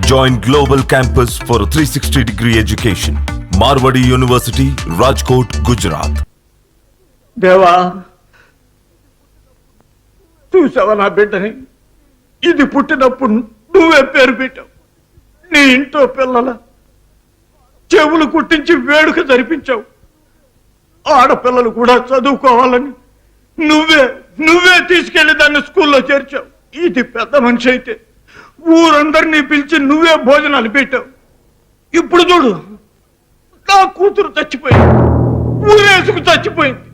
Join Global Campus for a 360 degree education. Marwadi University, Rajkot, Gujarat. దేవా చూసావా నా బిడ్డని ఇది పుట్టినప్పుడు నువ్వే పేరు పెట్టావు నీ ఇంట్లో పిల్లల చెవులు కుట్టించి వేడుక జరిపించావు ఆడపిల్లలు కూడా చదువుకోవాలని నువ్వే నువ్వే తీసుకెళ్ళి దాన్ని స్కూల్లో చేర్చావు ఇది పెద్ద మనిషి అయితే ఊరందరినీ పిలిచి నువ్వే భోజనాలు పెట్టావు. ఇప్పుడు చూడు నా కూతురు చచ్చిపోయింది. ఊరేసుకు చచ్చిపోయింది.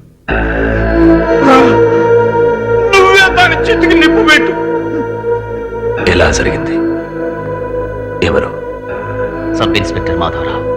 నువ్వే దాని చితికి నిప్పు పెట్టు. ఎలా జరిగింది? ఎవరు? Sub inspector Madhavarao.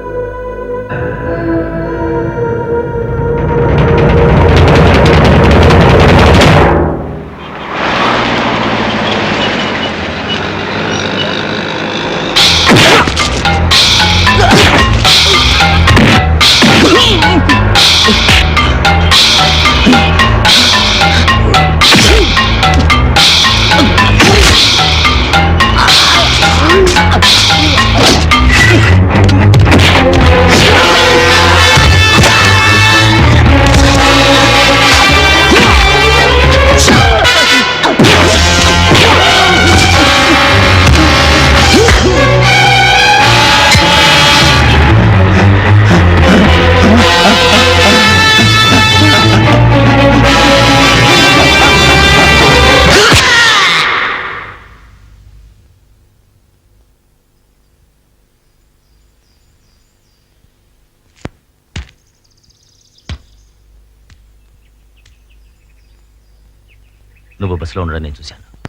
నువ్వు బస్సులో ఉండడం నేను చూశాను.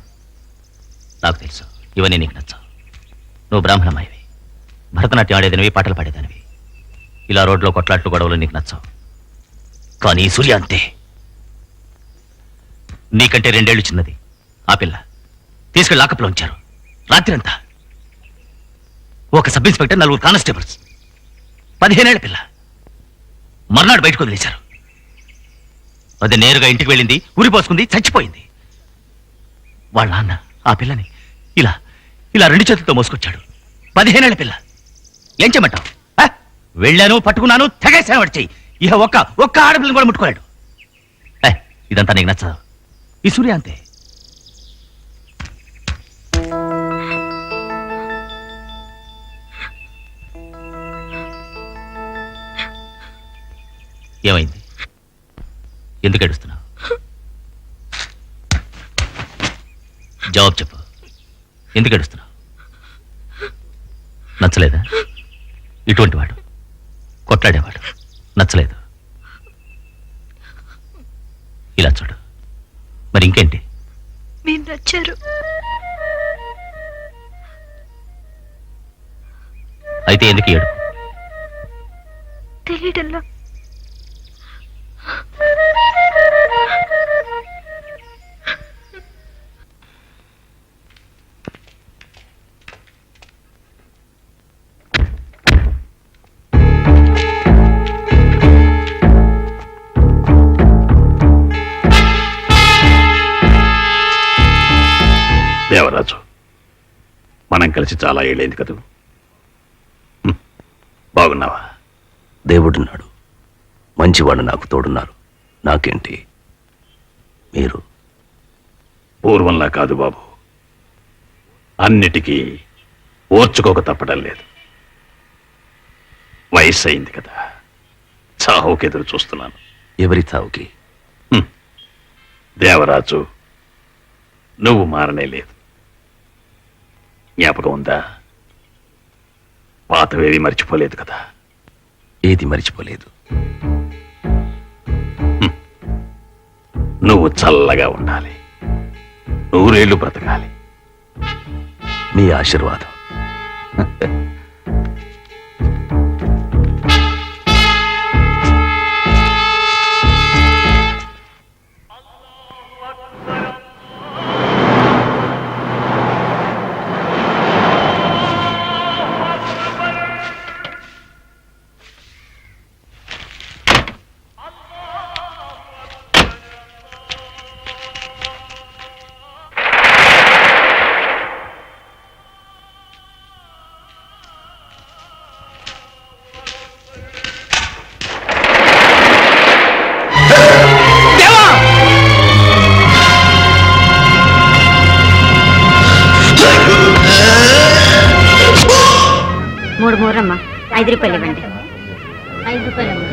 నాకు తెలుసు. ఇవన్నీ నీకు నచ్చవు. నువ్వు బ్రాహ్మణమాయవి భరతనాట్యం ఆడేదానివి పాటలు పాడేదానివి. ఇలా రోడ్లో కొట్లాట్లు గొడవలు నీకు నచ్చవు. కానీ సూర్య అంతే. నీకంటే రెండేళ్ళు చిన్నది. ఆ పిల్ల. తీసుకెళ్ళి లాకప్లో ఉంచారు. రాత్రి అంతా ఒక సబ్ ఇన్స్పెక్టర్ నలుగురు కానిస్టేబుల్స్. పదిహేనేళ్ళ పిల్ల. మర్నాడు బయటకు వదిలేశారు. అది నేరుగా ఇంటికి వెళ్ళింది ఊరిపోసుకుంది చచ్చిపోయింది. వాళ్ళ నాన్న ఆ పిల్లని. ఇలా ఇలా రెండు చేతులతో మోసుకొచ్చాడు. పదిహేనేళ్ళ పిల్ల. ఏం చేయమంటావు? ఆ? వెళ్ళాను పట్టుకున్నాను తెగేసాను చెయ్యి. ఇహ ఒక్క ఒక్క ఆడపిల్లని కూడా ముట్టుకోలేడు. ఏ, ఇదంతా నీకు నచ్చదు? ఈ సూర్య అంతే. ఏమైంది? ఎందుకు ఏడుస్తున్నావు? జవాబు చెప్పు. ఎందుకు ఏడుస్తున్నావు? నచ్చలేదా? ఇటువంటి వాడు. కొట్లాడేవాడు. నచ్చలేదు. ఇలా చూడు. మరి ఇంకేంటి? మీరు నచ్చారు. అయితే ఎందుకు ఏడు తెలియడంలో దేవరాజు మనం కలిసి చాలా ఏళ్ళైంది కదూ. బాగున్నావా? దేవుడున్నాడు. మంచివాడు నాకు తోడున్నారు. నాకేంటి? మీరు? పూర్వంలా కాదు బాబు. అన్నిటికీ ఓర్చుకోక తప్పడం లేదు. వయస్సు అయింది కదా. చావుకి ఎదురు చూస్తున్నాను. ఎవరి చావుకి? దేవరాజు నువ్వు మారనే లేదు. జ్ఞాపకం ఉందా? పాతవేది మర్చిపోలేదు కదా. ఏది మర్చిపోలేదు? నువ్వు చల్లగా ఉండాలి. నూరేళ్ళు బ్రతకాలి. నీ ఆశీర్వాదం.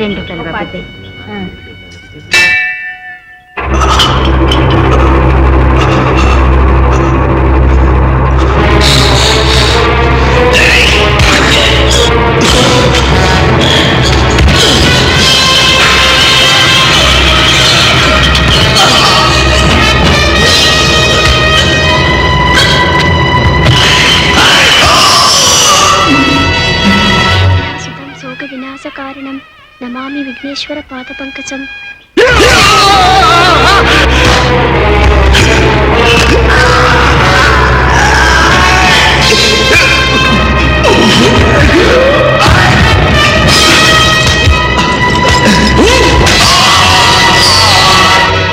రెండు రూపాయలు విఘ్నేశ్వర పాద పంకజం.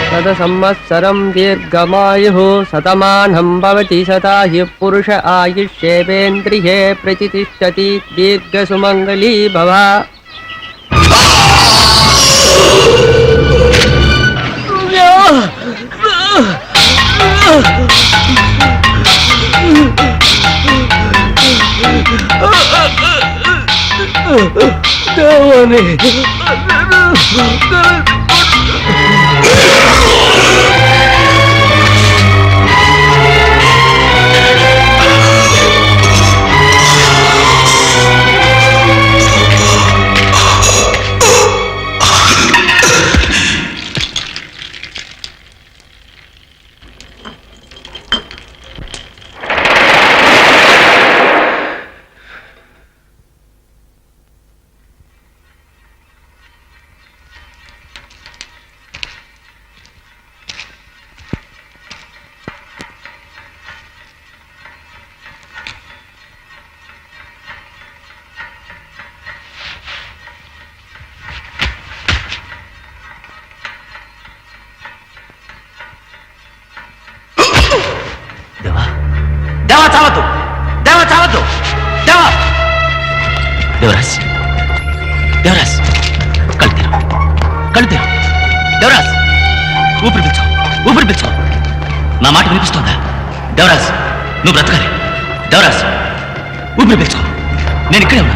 శత సంవత్సరం దీర్ఘమాయు శతమానం భవతి శతా హి పురుష ఆయుష్యేవేంద్రియే ప్రతిష్టతి దీర్ఘసుమంగళీ ఊపిరి పీల్చుకో? నా మాట వినిపిస్తోందా? దేవరాజ్ నువ్వు బ్రతకాలి. దేవరాజ్ ఊపిరి పీల్చుకో. నేను ఇక్కడే ఉన్నా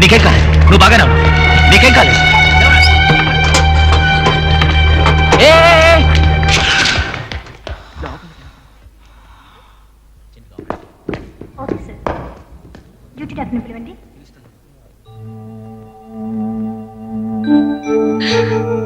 నీకేం కాలేదు నువ్వు బాగానే ఉన్నావు. నీకేం కాలేదు డ్యూటీ డాక్టర్ని పిలవండి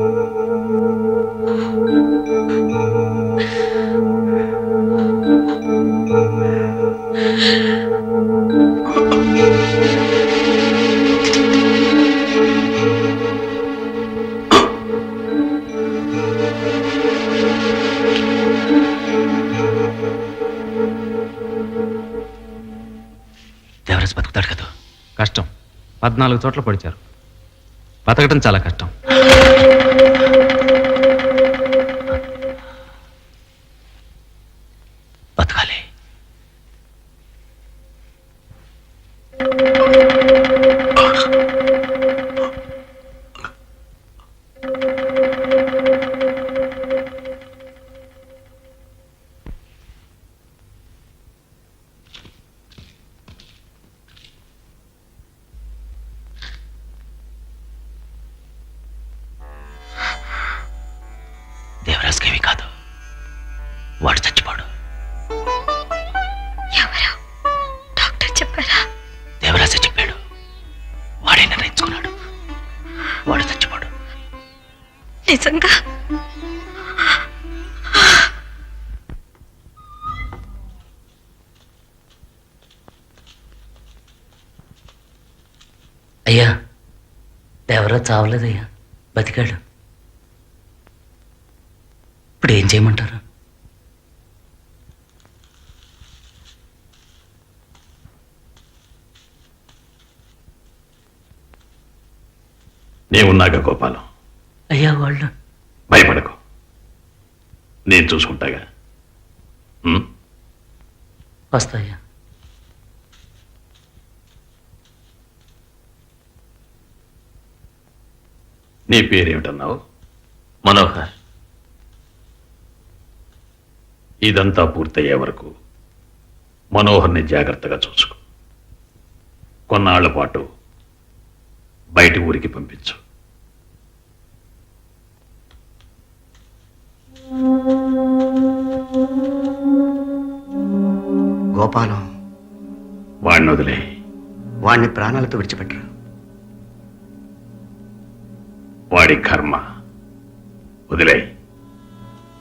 పద్నాలుగు చోట్ల పొడిచారు. బతకటం చాలా కష్టం. బతకాలి. వాడు చచ్చిపోడు. నిజంగా? అయ్యా ఎవరో చావలేదయ్యా. బతికాడు. ఇప్పుడు ఏం చేయమంటారు? నేనున్నాగా గోపాలం. అయ్యా వాళ్ళు భయపడకు. నేను చూసుకుంటాగా. ఉం? వస్తాయ్యా. నీ పేరేమిటన్నావు? మనోహర్. ఇదంతా పూర్తయ్యే వరకు మనోహర్ని జాగ్రత్తగా చూసుకో. కొన్నాళ్ళ పాటు బయటి ఊరికి పంపించు. వాణ్ణి ప్రాణాలతో విడిచిపెట్టరు. వాడి కర్మ. వదిలే